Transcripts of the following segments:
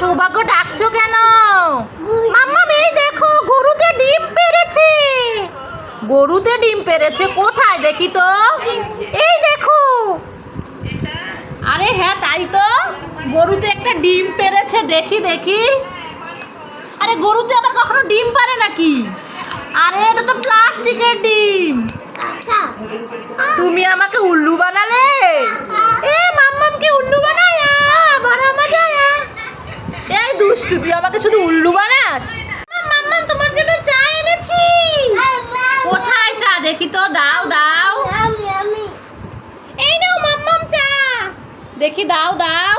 সৌভাগ্য ডাকছো কেন? মাম্মাম এই দেখো গরুতে ডিম পেরেছে। গরুতে ডিম পেরেছে কোথায় দেখি তো? এই দেখো। আরে হ্যাঁ তাই তো। গরুতে একটা ডিম পেরেছে দেখি দেখি। আরে গরুতে আবার কখনো ডিম পারে নাকি? আরে এটা তো প্লাস্টিকের ডিম। তুমি আমাকে উল্লু বানালে এ মাম্মামকে উল্লু বানায়া বড় মজা আয়া এই দুষ্টু তুই আমাকে শুধু উল্লু বানাস মাম্মাম তোমার জন্য চা এনেছি কোথায় চা দেখি তো দাও দাও এই নাও মাম্মাম চা দেখি দাও দাও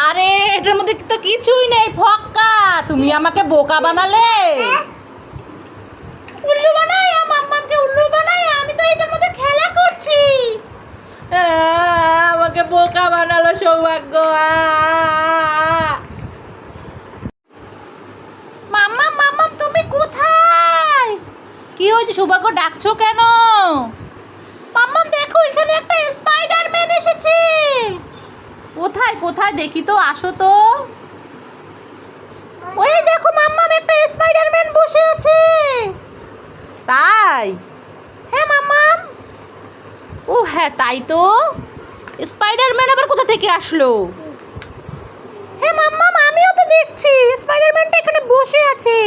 আরে এটার মধ্যে তো কিছুই নেই ফক্কা। তুমি আমাকে বোকা বানালে। উল্লু বানায় মাম্মামকে উল্লু বানাই আমি তো এটার মধ্যে খেলা করছি। আহ, আমাকে বোকা বানালো সৌভাগ্য। আহ। মাম্মাম মাম্মাম তুমি কোথায়? কি হয়েছে সৌভাগ্য ডাকছো কেন? মাম্মাম দেখো এখানে একটা স্পাইডারম্যান এসেছে। কোথায় কোথায়? দেখি তো আসো তো। ওই দেখো মাম্মাম একটা স্পাইডারম্যান বসে আছে। তাই? হ্যাঁ মাম্মাম। ও হ্যাঁ তাই তো। স্পাইডারম্যান আবার কোথা থেকে আসলো? হ্যাঁ মাম্মাম আমিও তো দেখছি। স্পাইডারম্যানটা এখানে বসে আছে।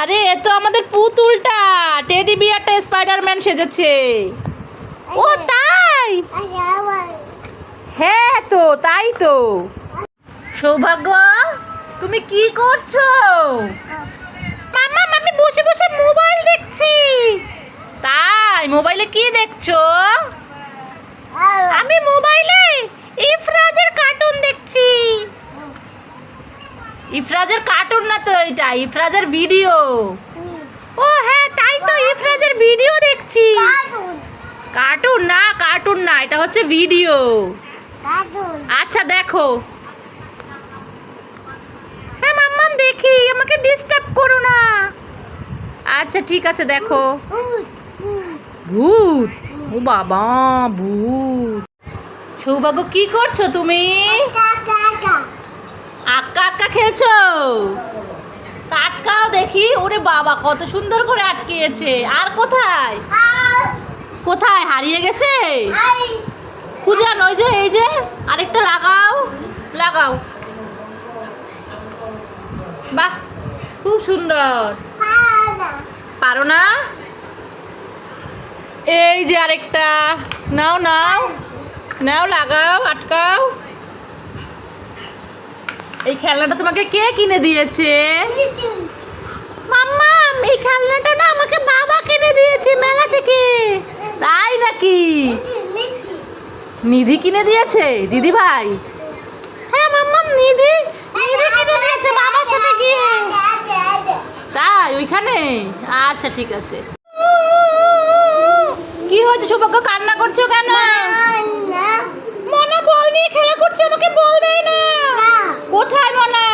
আরে এ তো আমাদের পুতুলটা। টেডি বিয়ারটা স্পাইডারম্যান সেজেছে। ও তাই? হ্যাঁ তো তাই তো। সৌভাগ্য তুমি কি করছ? মামা আমি বসে বসে মোবাইল দেখছি। তাই মোবাইলে কি দেখছ? আমি মোবাইলে ইফরাজের কার্টুন দেখছি। ইফরাজের কার্টুন না তো এটা ইফরাজের ভিডিও। ও হ্যাঁ তাই তো ইফরাজের ভিডিও দেখছি। কার্টুন না কার্টুন না এটা হচ্ছে ভিডিও। আচ্ছা দেখো। হ্যাঁ মাম্মাম দেখি আমাকে ডিস্টার্ব করো না। আচ্ছা ঠিক আছে দেখো। ভূত ও বাবা ভূত। সৌভাগ্য কি করছ তুমি? আক্কা আক্কা খেলছো? আটকাও দেখি। ওরে বাবা কত সুন্দর করে আটকিয়েছে আর কোথায়? কোথায়? হারিয়ে গেছে? খুঁজান ওই যে, এই যে, আরেকটা লাগাও লাগাও। বাহ, খুব সুন্দর। পারো না? এই যে আরেকটা। নাও নাও নাও, লাগাও, আটকাও। এই খেলনাটা তোমাকে কে কিনে দিয়েছে? মাম্মা এই খেলনাটা না আমাকে বাবা কিনে দিয়েছে মেলা থেকে। তাই নাকি? নিধি কিনে দিয়েছে? দিদি ভাই? হ্যাঁ মাম্মাম নিধি। নিধি কিনে দিয়েছে বাবার সাথে গিয়ে। তাই ওইখানে? আচ্ছা ঠিক আছে। কি হয়েছে সৌভাগ্য কান্না করছ কেন? মনা বল নিয়ে খেলা করছে আমাকে বল দেয় না। কোথায় মনা?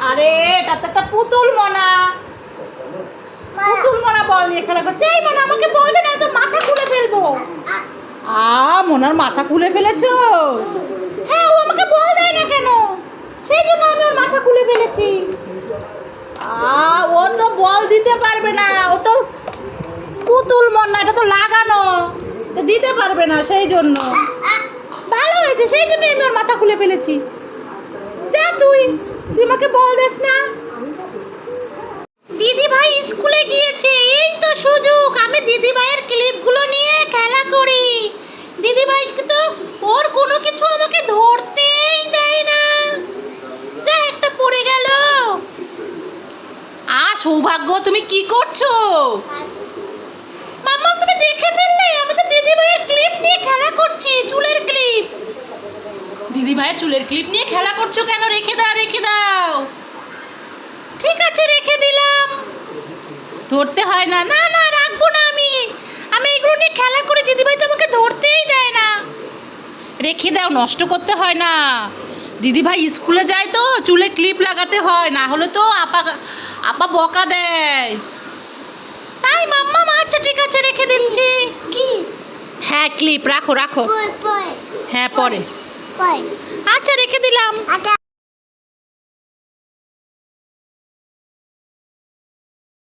আরে, এটা তো একটা পুতুল মনা। পুতুল মনা বল নিয়ে খেলা করছে। এই মনা, আমাকে বল দে না তো মাথা খুলে ফেলব। আ, মনার মাথা খুলে ফেলেছো? হ্যাঁ ও আমাকে বল দেয় না কেন? সেই জন্য আমি ওর মাথা খুলে ফেলেছি। আ, ও তো বল দিতে পারবে না। ও তো পুতুল মন, এটা তো লাগানো। তো দিতে পারবে না, সেই জন্য। ভালো হয়েছে, সেই জন্য আমি ওর মাথা খুলে ফেলেছি। যা তুই। তুই আমাকে বল দিস না। দিদি ভাই স্কুলে গিয়েছে এই তো সুযোগ। আমি দিদি ভাইয়ের ক্লিপগুলো নিয়ে খেলা করি। দিদি ভাই তো ওর কোনো কিছু আমাকে ধরতেই দেয় না। যা একটা পড়ে গেল। আ সৌভাগ্য তুমি কি করছ? মাম্মা তুমি দেখে ফেললে? আমি তো দিদি ভাইয়ের ক্লিপ নিয়ে খেলা দিদি ভাই চুলের ক্লিপ নিয়ে খেলা করছ কেন? রেখে দাও রেখে দাও। ঠিক আছে রেখে দিলাম। ধরতে হয় না। না না রাখব না আমি। আমি এগুলো নিয়ে খেলা করি। দিদিভাই তো আমাকে ধরতেই দেয় না। রেখে দাও নষ্ট করতে হয় না। দিদিভাই স্কুলে যায় তো চুলে ক্লিপ লাগাতে হয়। না হলে তো আপা আপা বকা দেয়। তাই মাম্মা আচ্ছা ঠিক আছে রেখে দিচ্ছি। কি? হ্যাঁ ক্লিপ রাখো রাখো। হ্যাঁ পরে। আচ্ছা রেখে দিলাম। আটা